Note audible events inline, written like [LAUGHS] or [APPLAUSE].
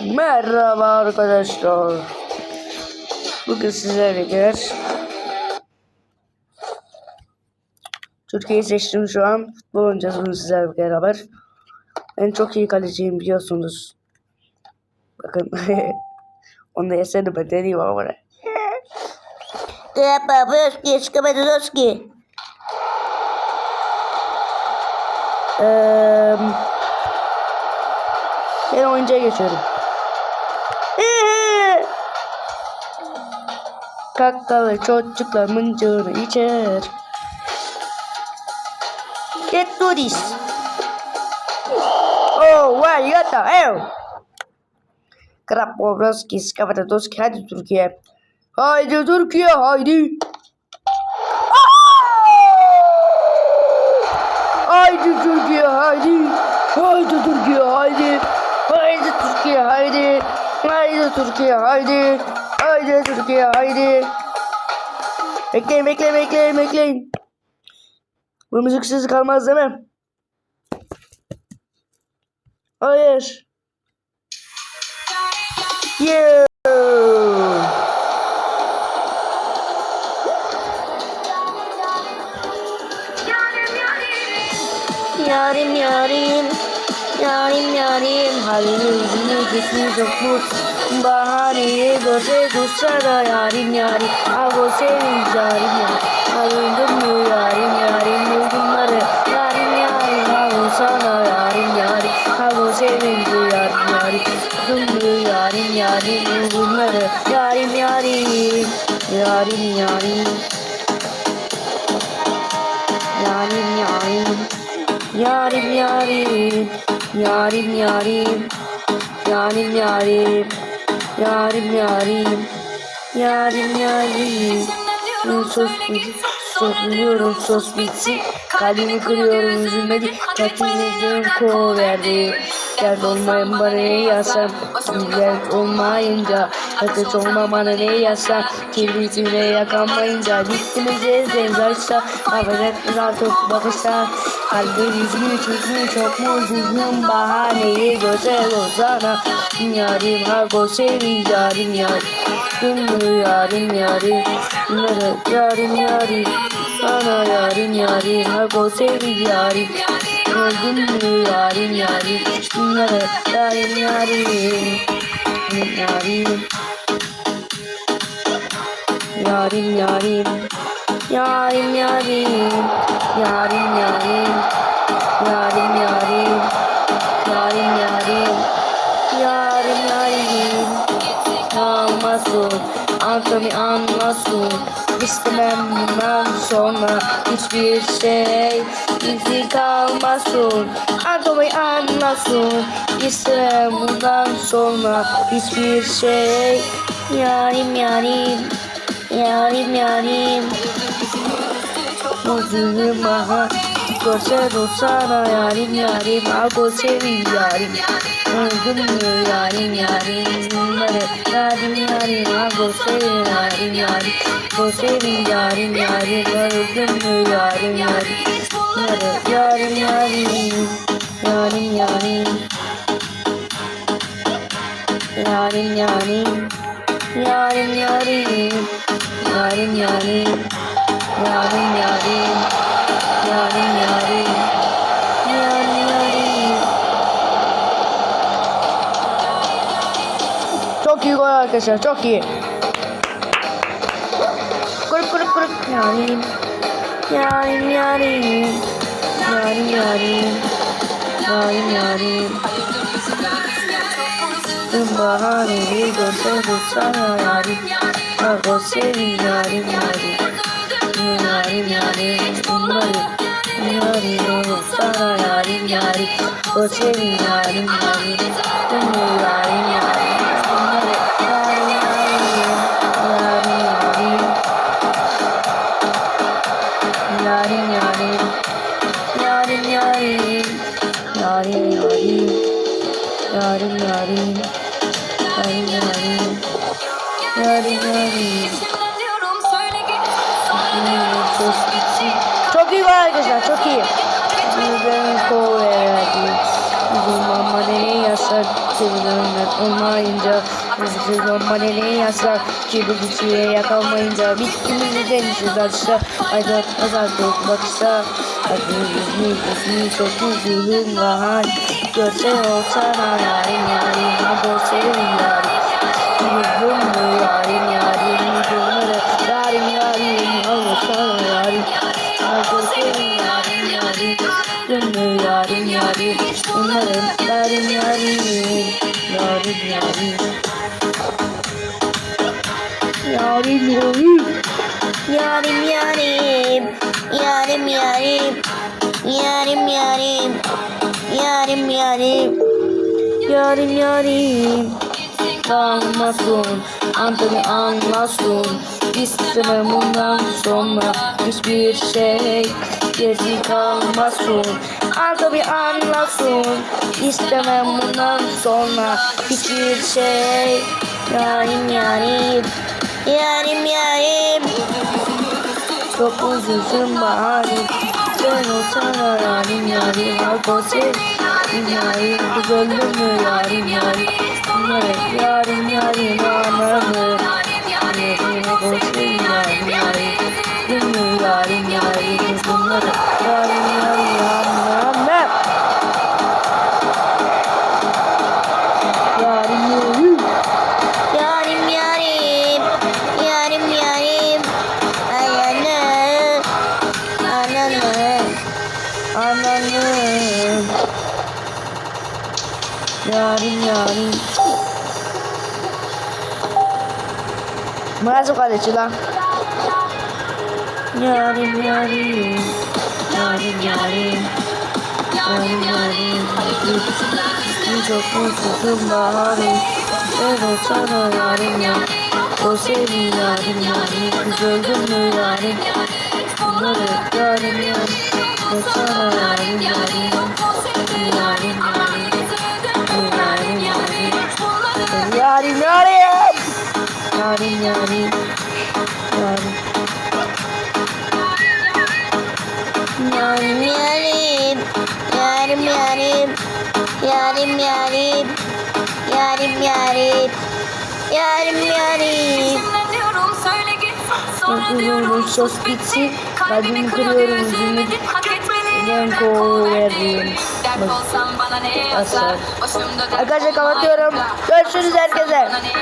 Merhaba arkadaşlar. Bugün sizlerle birlikte Türkiye'yi seçtim şu an. Futbol oynayacağız bugün sizlerle beraber. Ben çok iyi kaleciyim biliyorsunuz. Bakın. [LAUGHS] Onu da yesene ben deneyim ama. Papadoski, Skapadoski. Eee ben oyuncuya geçiyorum. Kakkalı çocuklar mıncırı içer. Get to this. Oh, well, what the hell? Krap Bobrovski, Skavatoski, hadi Türkiye. Haydi Türkiye, haydi. Haydi Türkiye, haydi. Haydi Türkiye, haydi. Haydi Türkiye, haydi. Haydi Türkiye, haydi. Haydi Türkiye, haydi. Bekleyin, bekleyin, bekleyin, bekleyin. Bu müziksiz kalmaz değil mi? Hayır. Yeah. Yarim yarim, yarim yarim. Halini yüzünü kesmiş yokmuş. Bahaneyi göze tutsa da yarim yarim. Avo sevinç yarim yarim. Alındım mı yarim yarim? Günleri yarim yarim. Avo sana yarim yarim. Avo sevinç yarim yarim. Alındım mı yarim yarim? Günleri yarim yarim. Yarim yarim. Yarim yarim. Yarim yarim Yarim yarim. Yarim yarim. Yarim yarim. Yarim yarim. Sos bitsin sos bitsin Kalbimi kırıyorum üzülmedi Katilliğim ko verdi Dert olmayan bana ne yazsam Dert olmayınca Ateş olma bana ne yazsam Kibritime yakamayınca Gittimiz ezden zaçsa Affedersin artık bakışta Kalbim üzgün çözgün çok mu üzgün Bahaneyi göze ozana. Yarim hargo sevin yarim yarim Gönlü yarim yarim Bunları yarim yarim Sana yarim yarim Hargo sevin yarim Öldün mü yarim yarim Bunları yarim yarim. Yarim Yarim yarim Yarim yarim Yarim yarim Yarim yarim Yarim yarim Yarim. Yarim Kalmasın Antoni anlasın İstemem bundan sonra Hiçbir şey Gizli kalmasın. Antoni anlasın. İstemem bundan sonra Hiçbir şey. Yarim yarim Yarim yarim Gözünü bahar Görse sana yarim yarim. Ako sevin yarim. Öldüm mü yarim yarim? Bunları yarim. Yarim Ako sevin yarim yarim. Ako sevin yarim yarim. Öldüm mü yarim yarim? Bunları yarim yarim. Yarim yarim. Yarim yarim. Yarim yarim. Yarim yarim Yarim yarim Yarim yarim Yarim yarim Çok iyi gol arkadaşlar çok iyi. Kurup kurup kurup. Yarim Yarim yarim Yarim yarim Yarim yarim Bahaneyi görse tutsana yarim Ako sevin yarim yarim Yarim yarim Yarim yarim yarim O sevin yarim yarim Bunları yarim yarim yarim Yarim yarim Yarim yarim Yarim yarim Yarim yarim Yarim yarim Yarim Çok iyi var arkadaşlar çok iyi. Verdi. Bizim mama ne yasak Çevirmenler olmayınca Bizim mama ne yasak Kibir içiye yakalmayınca Bitkimizi denize taşta Aydat azaltık bakışta Adımız ne ismi çok üzülüm var Görse olsana yarim yarim Hadi sevim yarim yarim yarim yarim Bunların yarim yarim Yarim yarim Yarim yarim Yarim yarim. Yarim yarim. Yarim yarim. Yarim yarim. Yarim yarim Kalmasın Antoni anlasın İstemem bundan sonra Hiçbir şey Geri kalmasın. Antoni anlasın. İstemem bundan sonra Hiçbir şey. Yarim yarim Yarim yarim. Çok uzunsun baharim Sen olsana yarim yarim Halko sevim yarim öldün mü? Yarim yarim. Yarim yarim Yarim Halko sevim yarim yarim. Öldün mü? Yarim Kız bunları yarim yarim anlamam Yarim yarim Yarim yarim. Yarim yarim. Ay anne. Anne. Anladım. Yarim yarim. Nasıl kaleci lan? Yarim yarim. Yarim yarim. Yarim yarim. Bir çok mutsuzum baharım. Ben olsana yarim ya. O sevim yarim yarim. Kız öldün mü yarim? Bunları yarim yarim. Yarim yarim. Yarim yarim. Yarim yarim. Yarim yarim. Yarim yarim. Yarim. Yarim yarim. diyorum sos bitsin. Kalbimi kırıyorum üzümü. Başımda dert Arkadaşlar kapatıyorum. Görüşürüz herkese.